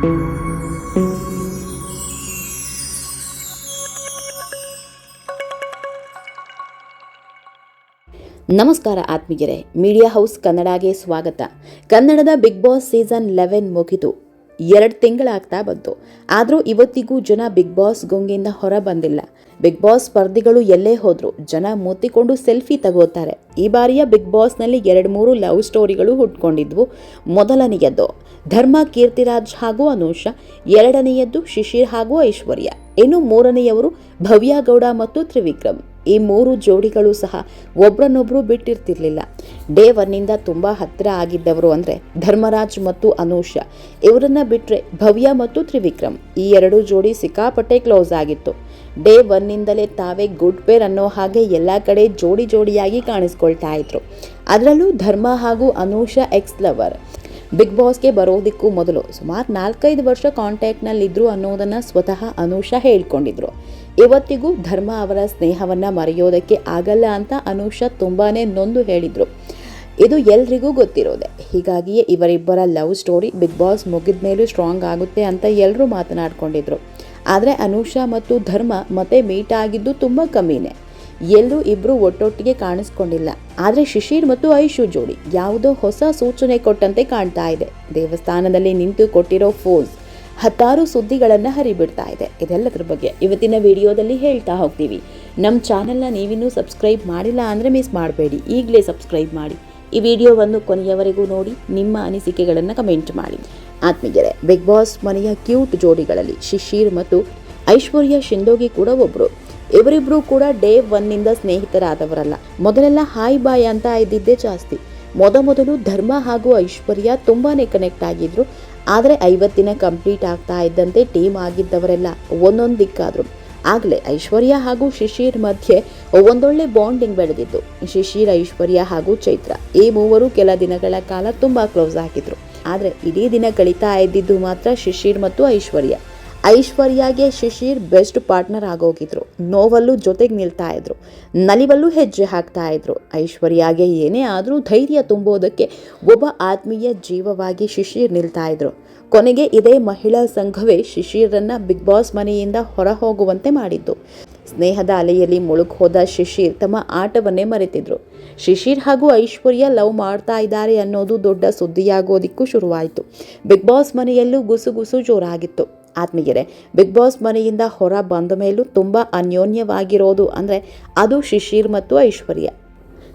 ನಮಸ್ಕಾರ ಆತ್ಮೀಯರೇ media house ಕನ್ನಡಗೆ ಸ್ವಾಗತ. ಕನ್ನಡದ ಬಿಗ್ ಬಾಸ್ ಸೀಸನ್ ಲೆವೆನ್ ಮುಗಿದು. ಎರಡು ತಿಂಗಳಾಗ್ತಾ ಬಂತು. ಆದರೂ ಇವತ್ತಿಗೂ ಜನ ಬಿಗ್ ಬಾಸ್ ಗೊಂಗೆಯಿಂದ ಹೊರ ಬಂದಿಲ್ಲ. ಬಿಗ್ ಬಾಸ್ ಸ್ಪರ್ಧಿಗಳು ಎಲ್ಲೇ ಹೋದ್ರು ಜನ ಮೂತಿಕೊಂಡು ಸೆಲ್ಫಿ ತಗೋತಾರೆ. ಈ ಬಾರಿಯ ಬಿಗ್ ಬಾಸ್ನಲ್ಲಿ ಎರಡು ಮೂರು ಲವ್ ಸ್ಟೋರಿಗಳು ಹುಟ್ಕೊಂಡಿದ್ವು. ಮೊದಲನೆಯದ್ದು ಧರ್ಮ ಕೀರ್ತಿರಾಜ್ ಹಾಗೂ ಅನೂಷ, ಎರಡನೆಯದ್ದು ಶಿಶಿರ್ ಹಾಗೂ ಐಶ್ವರ್ಯ. ಇನ್ನು ಮೂರನೆಯವರು ಭವ್ಯಗೌಡ ಮತ್ತು ತ್ರಿವಿಕ್ರಮ್. ಈ ಮೂರು ಜೋಡಿಗಳು ಸಹ ಒಬ್ರನ್ನೊಬ್ರು ಬಿಟ್ಟಿರ್ತಿರ್ಲಿಲ್ಲ. ಡೇ ಒನ್ನಿಂದ ತುಂಬ ಹತ್ತಿರ ಆಗಿದ್ದವರು ಅಂದರೆ ಧರ್ಮರಾಜ್ ಮತ್ತು ಅನೂಷ ಇವರನ್ನ ಬಿಟ್ಟರೆ ಭವ್ಯ ಮತ್ತು ತ್ರಿವಿಕ್ರಮ್. ಈ ಎರಡು ಜೋಡಿ ಸಿಕ್ಕಾಪಟ್ಟೆ ಕ್ಲೋಸ್ ಆಗಿತ್ತು. ಡೇ ಒನ್ನಿಂದಲೇ ತಾವೇ ಗುಡ್ ಪೇರ್ ಅನ್ನೋ ಹಾಗೆ ಎಲ್ಲ ಕಡೆ ಜೋಡಿ ಜೋಡಿಯಾಗಿ ಕಾಣಿಸ್ಕೊಳ್ತಾ ಇದ್ರು. ಅದರಲ್ಲೂ ಧರ್ಮ ಹಾಗೂ ಅನೂಷ ಎಕ್ಸ್ ಲವರ್. ಬಿಗ್ ಬಾಸ್ಗೆ ಬರೋದಕ್ಕೂ ಮೊದಲು ಸುಮಾರು ನಾಲ್ಕೈದು ವರ್ಷ ಕಾಂಟ್ಯಾಕ್ಟ್ನಲ್ಲಿದ್ದರು ಅನ್ನೋದನ್ನು ಸ್ವತಃ ಅನುಷಾ ಹೇಳ್ಕೊಂಡಿದ್ರು. ಇವತ್ತಿಗೂ ಧರ್ಮ ಅವರ ಸ್ನೇಹವನ್ನು ಮರೆಯೋದಕ್ಕೆ ಆಗಲ್ಲ ಅಂತ ಅನುಷಾ ತುಂಬಾ ನೊಂದು ಹೇಳಿದರು. ಇದು ಎಲ್ರಿಗೂ ಗೊತ್ತಿರೋದೆ. ಹೀಗಾಗಿಯೇ ಇವರಿಬ್ಬರ ಲವ್ ಸ್ಟೋರಿ ಬಿಗ್ ಬಾಸ್ ಮುಗಿದ ಮೇಲೂ ಸ್ಟ್ರಾಂಗ್ ಆಗುತ್ತೆ ಅಂತ ಎಲ್ಲರೂ ಮಾತನಾಡ್ಕೊಂಡಿದ್ರು. ಆದರೆ ಅನುಷಾ ಮತ್ತು ಧರ್ಮ ಮತ್ತೆ ಮೀಟ್ ಆಗಿದ್ದು ತುಂಬ ಕಮ್ಮಿನೇ. ಎಲ್ಲರೂ ಇಬ್ಬರು ಒಟ್ಟೊಟ್ಟಿಗೆ ಕಾಣಿಸ್ಕೊಂಡಿಲ್ಲ. ಆದರೆ ಶಿಶಿರ್ ಮತ್ತು ಐಶು ಜೋಡಿ ಯಾವುದೋ ಹೊಸ ಸೂಚನೆ ಕೊಟ್ಟಂತೆ ಕಾಣ್ತಾ ಇದೆ. ದೇವಸ್ಥಾನದಲ್ಲಿ ನಿಂತು ಕೊಟ್ಟಿರೋ ಫೋಸ್ ಹತ್ತಾರು ಸುದ್ದಿಗಳನ್ನು ಹರಿಬಿಡ್ತಾ ಇದೆ. ಇದೆಲ್ಲದರ ಬಗ್ಗೆ ಇವತ್ತಿನ ವಿಡಿಯೋದಲ್ಲಿ ಹೇಳ್ತಾ ಹೋಗ್ತೀವಿ. ನಮ್ಮ ಚಾನೆಲ್ನ ನೀವಿನ್ನೂ ಸಬ್ಸ್ಕ್ರೈಬ್ ಮಾಡಿಲ್ಲ ಅಂದರೆ ಮಿಸ್ ಮಾಡಬೇಡಿ. ಈಗಲೇ ಸಬ್ಸ್ಕ್ರೈಬ್ ಮಾಡಿ. ಈ ವಿಡಿಯೋವನ್ನು ಕೊನೆಯವರೆಗೂ ನೋಡಿ, ನಿಮ್ಮ ಅನಿಸಿಕೆಗಳನ್ನು ಕಮೆಂಟ್ ಮಾಡಿ. ಆತ್ಮೀಯರೇ, ಬಿಗ್ ಬಾಸ್ ಮನೆಯ ಕ್ಯೂಟ್ ಜೋಡಿಗಳಲ್ಲಿ ಶಿಶಿರ್ ಮತ್ತು ಐಶ್ವರ್ಯ ಶಿಂದೋಗಿ ಕೂಡ ಒಬ್ಬರು ಇವರಿಬ್ರು ಕೂಡ ಡೇ ಒನ್ನಿಂದ ಸ್ನೇಹಿತರಾದವರಲ್ಲ. ಮೊದಲೆಲ್ಲ ಹಾಯ್ ಬಾಯ್ ಅಂತ ಇದ್ದಿದ್ದೇ ಜಾಸ್ತಿ. ಮೊದಮೊದಲು ಧರ್ಮ ಹಾಗೂ ಐಶ್ವರ್ಯ ತುಂಬಾನೇ ಕನೆಕ್ಟ್ ಆಗಿದ್ರು. ಆದರೆ ಐವತ್ತಿನ ಕಂಪ್ಲೀಟ್ ಆಗ್ತಾ ಇದ್ದಂತೆ ಟೀಮ್ ಆಗಿದ್ದವರೆಲ್ಲ ಒಂದೊಂದು ದಿಕ್ಕಾದ್ರು. ಆಗಲೇ ಐಶ್ವರ್ಯ ಹಾಗೂ ಶಿಶಿರ್ ಮಧ್ಯೆ ಒಂದೊಳ್ಳೆ ಬಾಂಡಿಂಗ್ ಬೆಳೆದಿದ್ದು ಶಿಶಿರ್, ಐಶ್ವರ್ಯ ಹಾಗೂ ಚೈತ್ರ ಈ ಮೂವರು ಕೆಲ ದಿನಗಳ ಕಾಲ ತುಂಬಾ ಕ್ಲೋಸ್ ಆಗಿದ್ರು. ಆದರೆ ಇಡೀ ದಿನ ಕಳೀತಾ ಇದ್ದಿದ್ದು ಮಾತ್ರ ಶಿಶಿರ್ ಮತ್ತು ಐಶ್ವರ್ಯ. ಐಶ್ವರ್ಯಾಗೆ ಶಿಶಿರ್ ಬೆಸ್ಟ್ ಪಾರ್ಟ್ನರ್ ಆಗೋಗಿದ್ರು. ನೋವಲ್ಲೂ ಜೊತೆಗೆ ನಿಲ್ತಾ ಇದ್ರು. ನಲಿವಲ್ಲೂ ಹೆಜ್ಜೆ ಹಾಕ್ತಾ ಇದ್ರು. ಐಶ್ವರ್ಯಾಗೆ ಏನೇ ಆದರೂ ಧೈರ್ಯ ತುಂಬೋದಕ್ಕೆ ಒಬ್ಬ ಆತ್ಮೀಯ ಜೀವವಾಗಿ ಶಿಶಿರ್ ನಿಲ್ತಾ ಇದ್ರು. ಕೊನೆಗೆ ಇದೇ ಮಹಿಳಾ ಸಂಘವೇ ಶಿಶಿರನ್ನ ಬಿಗ್ ಬಾಸ್ ಮನೆಯಿಂದ ಹೊರ ಹೋಗುವಂತೆ ಮಾಡಿದ್ದು. ಸ್ನೇಹದ ಅಲೆಯಲ್ಲಿ ಮುಳುಗ್ ಹೋದ ಶಿಶಿರ್ ತಮ್ಮ ಆಟವನ್ನೇ ಮರೆತಿದ್ರು. ಶಿಶಿರ್ ಹಾಗೂ ಐಶ್ವರ್ಯ ಲವ್ ಮಾಡ್ತಾ ಇದ್ದಾರೆ ಅನ್ನೋದು ದೊಡ್ಡ ಸುದ್ದಿಯಾಗೋದಿಕ್ಕೂ ಶುರುವಾಯಿತು. ಬಿಗ್ ಬಾಸ್ ಮನೆಯಲ್ಲೂ ಗುಸುಗುಸು ಜೋರಾಗಿತ್ತು. ಆತ್ಮೀಯರೇ, ಬಿಗ್ ಬಾಸ್ ಮನೆಯಿಂದ ಹೊರ ಬಂದ ಮೇಲೂ ತುಂಬ ಅನ್ಯೋನ್ಯವಾಗಿರೋದು ಅಂದರೆ ಅದು ಶಿಶಿರ್ ಮತ್ತು ಐಶ್ವರ್ಯ.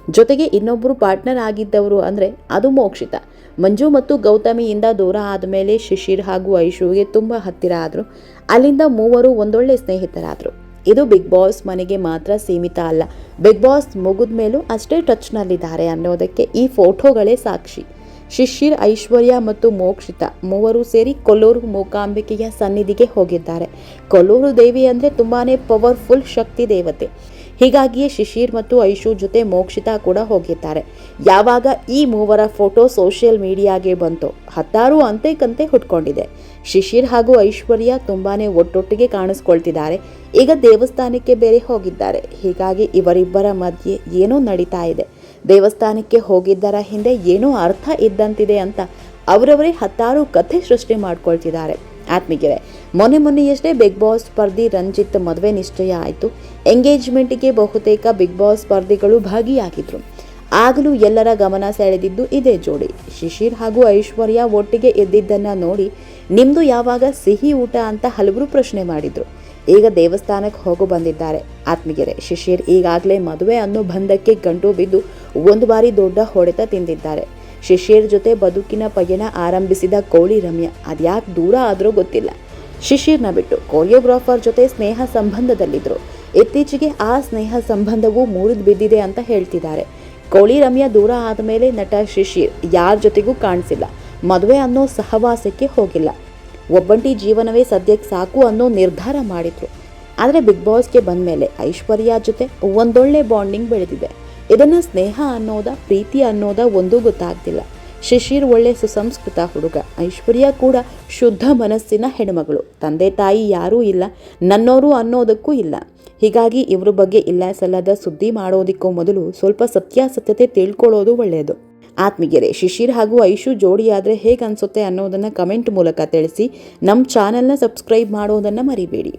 ಜೊತೆಗೆ ಇನ್ನೊಬ್ಬರು ಪಾರ್ಟ್ನರ್ ಆಗಿದ್ದವರು ಅಂದರೆ ಅದು ಮೋಕ್ಷಿತ. ಮಂಜು ಮತ್ತು ಗೌತಮಿಯಿಂದ ದೂರ ಆದಮೇಲೆ ಶಿಶಿರ್ ಹಾಗೂ ಐಶುಗೆ ತುಂಬ ಹತ್ತಿರ ಆದರು. ಅಲ್ಲಿಂದ ಮೂವರು ಒಂದೊಳ್ಳೆ ಸ್ನೇಹಿತರಾದರು. ಇದು ಬಿಗ್ ಬಾಸ್ ಮನೆಗೆ ಮಾತ್ರ ಸೀಮಿತ ಅಲ್ಲ. ಬಿಗ್ ಬಾಸ್ ಮುಗಿದ ಮೇಲೂ ಅಷ್ಟೇ ಟಚ್ನಲ್ಲಿದ್ದಾರೆ ಅನ್ನೋದಕ್ಕೆ ಈ ಫೋಟೋಗಳೇ ಸಾಕ್ಷಿ. ಶಿಶಿರ್ ಐಶ್ವರ್ಯ ಮತ್ತು ಮೋಕ್ಷಿತ ಮೂವರು ಸೇರಿ ಕೊಲ್ಲೂರು ಮೂಕಾಂಬಿಕೆಯ ಸನ್ನಿಧಿಗೆ ಹೋಗಿದ್ದಾರೆ. ಕೊಲ್ಲೂರು ದೇವಿ ಅಂದರೆ ತುಂಬಾ ಪವರ್ಫುಲ್ ಶಕ್ತಿ ದೇವತೆ. ಹೀಗಾಗಿಯೇ ಶಿಶಿರ್ ಮತ್ತು ಐಶು ಜೊತೆ ಮೋಕ್ಷಿತ ಕೂಡ ಹೋಗಿದ್ದಾರೆ. ಯಾವಾಗ ಈ ಮೂವರ ಫೋಟೋ ಸೋಷಿಯಲ್ ಮೀಡಿಯಾಗೆ ಬಂತು ಹತ್ತಾರು ಅಂತೆ ಕಂತೆ ಹುಟ್ಕೊಂಡಿದೆ. ಶಿಶಿರ್ ಹಾಗೂ ಐಶ್ವರ್ಯ ತುಂಬಾ ಒಟ್ಟೊಟ್ಟಿಗೆ ಕಾಣಿಸ್ಕೊಳ್ತಿದ್ದಾರೆ. ಈಗ ದೇವಸ್ಥಾನಕ್ಕೆ ಬೇರೆ ಹೋಗಿದ್ದಾರೆ. ಹೀಗಾಗಿ ಇವರಿಬ್ಬರ ಮಧ್ಯೆ ಏನೋ ನಡೀತಾ ಇದೆ. ದೇವಸ್ಥಾನಕ್ಕೆ ಹೋಗಿದ್ದರ ಹಿಂದೆ ಏನೋ ಅರ್ಥ ಇದ್ದಂತಿದೆ ಅಂತ ಅವರವರೇ ಹತ್ತಾರು ಕಥೆ ಸೃಷ್ಟಿ ಮಾಡ್ಕೊಳ್ತಿದ್ದಾರೆ. ಆತ್ಮೀಗೆರೆ ಮೊನ್ನೆ ಮೊನ್ನೆಯಷ್ಟೇ ಬಿಗ್ ಬಾಸ್ ಸ್ಪರ್ಧಿ ರಂಜಿತ್ ಮದುವೆ ನಿಶ್ಚಯ ಆಯಿತು. ಎಂಗೇಜ್ಮೆಂಟ್ಗೆ ಬಹುತೇಕ ಬಿಗ್ ಬಾಸ್ ಸ್ಪರ್ಧಿಗಳು ಭಾಗಿಯಾಗಿದ್ರು. ಆಗಲೂ ಎಲ್ಲರ ಗಮನ ಸೆಳೆದಿದ್ದು ಇದೇ ಜೋಡಿ. ಶಿಶಿರ್ ಹಾಗೂ ಐಶ್ವರ್ಯ ಒಟ್ಟಿಗೆ ಎದ್ದಿದ್ದನ್ನು ನೋಡಿ ನಿಮ್ಮದು ಯಾವಾಗ ಸಿಹಿ ಊಟ ಅಂತ ಹಲವರು ಪ್ರಶ್ನೆ ಮಾಡಿದರು. ಈಗ ದೇವಸ್ಥಾನಕ್ಕೆ ಹೋಗು ಬಂದಿದ್ದಾರೆ. ಆತ್ಮಗೆರೆ ಶಿಶಿರ್ ಈಗಾಗಲೇ ಮದುವೆ ಅನ್ನೋ ಬಂಧಕ್ಕೆ ಗಂಟು ಬಿದ್ದು ಒಂದು ಬಾರಿ ದೊಡ್ಡ ಹೊಡೆತ ತಿಂದಿದ್ದಾರೆ. ಶಿಶಿರ್ ಜೊತೆ ಬದುಕಿನ ಪಯಣ ಆರಂಭಿಸಿದ ಕೋಳಿ ರಮ್ಯ, ಅದ್ಯಾಕೆ ದೂರ ಆದರೂ ಗೊತ್ತಿಲ್ಲ. ಶಿಶಿರ್ನ ಬಿಟ್ಟು ಕೋರಿಯೋಗ್ರಾಫರ್ ಜೊತೆ ಸ್ನೇಹ ಸಂಬಂಧದಲ್ಲಿದ್ದರು ಇತ್ತೀಚೆಗೆ ಆ ಸ್ನೇಹ ಸಂಬಂಧವು ಮುರಿದು ಬಿದ್ದಿದೆ ಅಂತ ಹೇಳ್ತಿದ್ದಾರೆ. ಕೋಳಿ ರಮ್ಯಾ ದೂರ ಆದಮೇಲೆ ನಟ ಶಿಶಿರ್ ಯಾರ ಜೊತೆಗೂ ಕಾಣಿಸಿಲ್ಲ. ಮದುವೆ ಅನ್ನೋ ಸಹವಾಸಕ್ಕೆ ಹೋಗಿಲ್ಲ. ಒಬ್ಬಂಟಿ ಜೀವನವೇ ಸದ್ಯಕ್ಕೆ ಸಾಕು ಅನ್ನೋ ನಿರ್ಧಾರ ಮಾಡಿದ್ರು. ಆದರೆ ಬಿಗ್ ಬಾಸ್ಗೆ ಬಂದಮೇಲೆ ಐಶ್ವರ್ಯ ಜೊತೆ ಒಂದೊಳ್ಳೆ ಬಾಂಡಿಂಗ್ ಬೆಳೆದಿದೆ. ಇದನ್ನು ಸ್ನೇಹ ಅನ್ನೋದ ಪ್ರೀತಿ ಅನ್ನೋದ ಒಂದೂ ಗೊತ್ತಾಗ್ತಿಲ್ಲ. ಶಿಶಿರ್ ಒಳ್ಳೆ ಸುಸಂಸ್ಕೃತ ಹುಡುಗ. ಐಶ್ವರ್ಯ ಕೂಡ ಶುದ್ಧ ಮನಸ್ಸಿನ ಹೆಣ್ಮಗಳು. ತಂದೆ ತಾಯಿ ಯಾರೂ ಇಲ್ಲ. ನನ್ನೋರು ಅನ್ನೋದಕ್ಕೂ ಇಲ್ಲ. ಹೀಗಾಗಿ ಇವ್ರ ಬಗ್ಗೆ ಇಲ್ಲ ಸಲ್ಲದ ಸುದ್ದಿ ಮಾಡೋದಿಕ್ಕೂ ಮೊದಲು ಸ್ವಲ್ಪ ಸತ್ಯಾಸತ್ಯತೆ ತಿಳ್ಕೊಳ್ಳೋದು ಒಳ್ಳೆಯದು ಆತ್ಮೀಗೆರೆ ಶಿಶಿರ್ ಹಾಗೂ ಐಶು ಜೋಡಿಯಾದರೆ ಹೇಗೆ ಅನಿಸುತ್ತೆ ಅನ್ನೋದನ್ನು ಕಮೆಂಟ್ ಮೂಲಕ ತಿಳಿಸಿ ನಮ್ಮ ಚಾನೆಲ್ನ ಸಬ್ಸ್ಕ್ರೈಬ್ ಮಾಡೋದನ್ನು ಮರಿಬೇಡಿ.